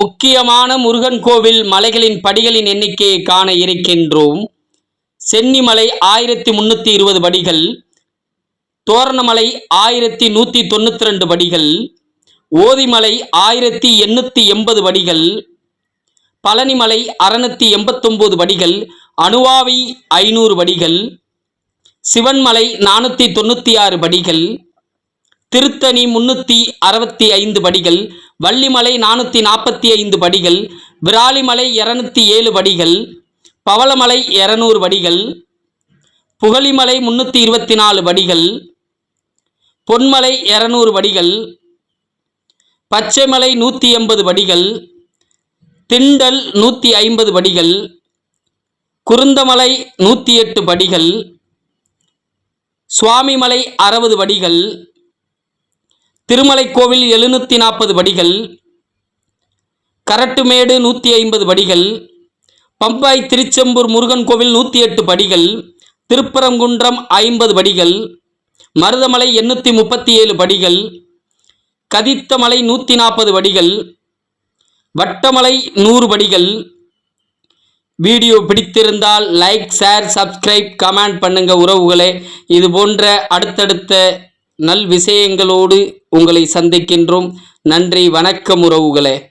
முக்கியமான முருகன் கோவில் மலைகளின் படிகளின் எண்ணிக்கையை காண இருக்கின்றோம். சென்னிமலை ஆயிரத்தி முன்னூற்றி இருபது படிகள் தோரணமலை ஆயிரத்தி நூற்றி தொண்ணூற்றி ரெண்டு படிகள் ஓதிமலை ஆயிரத்தி எண்ணூற்றி எண்பது படிகள் பழனிமலை அறுநூத்தி எண்பத்தொம்போது படிகள் அணுவாவி ஐநூறு படிகள் சிவன்மலை நானூற்றி தொண்ணூற்றி ஆறு படிகள் திருத்தணி முன்னூற்றி அறுபத்தி ஐந்து படிகள் வள்ளிமலை நானூற்றி நாற்பத்தி ஐந்து படிகள் விராலிமலை இரநூத்தி ஏழு படிகள் பவளமலை இரநூறு படிகள் புகழிமலை முந்நூற்றி இருபத்தி நாலு படிகள் பொன்மலை இரநூறு படிகள் பச்சைமலை நூற்றி எண்பது படிகள் திண்டல் நூற்றி ஐம்பது படிகள் குருந்தமலை நூற்றி எட்டு படிகள் சுவாமிமலை அறுபது படிகள் திருமலை கோவில் எழுநூற்றி நாற்பது படிகள் கரட்டுமேடு நூற்றி ஐம்பது படிகள் பம்பாய் திருச்செம்பூர் முருகன் கோவில் நூற்றி எட்டு படிகள் திருப்பரங்குன்றம் ஐம்பது படிகள் மருதமலை எண்ணூற்றி முப்பத்தி ஏழு படிகள் கதித்தமலை நூற்றி நாற்பது படிகள் வட்டமலை நூறு படிகள் வீடியோ பிடித்திருந்தால் லைக் ஷேர் சப்ஸ்கிரைப் கமெண்ட் பண்ணுங்கள் உறவுகளே. இது போன்ற அடுத்தடுத்த நல் விஷயங்களோடு உங்களை சந்திக்கின்றோம். நன்றி வணக்கம் உறவுகளே.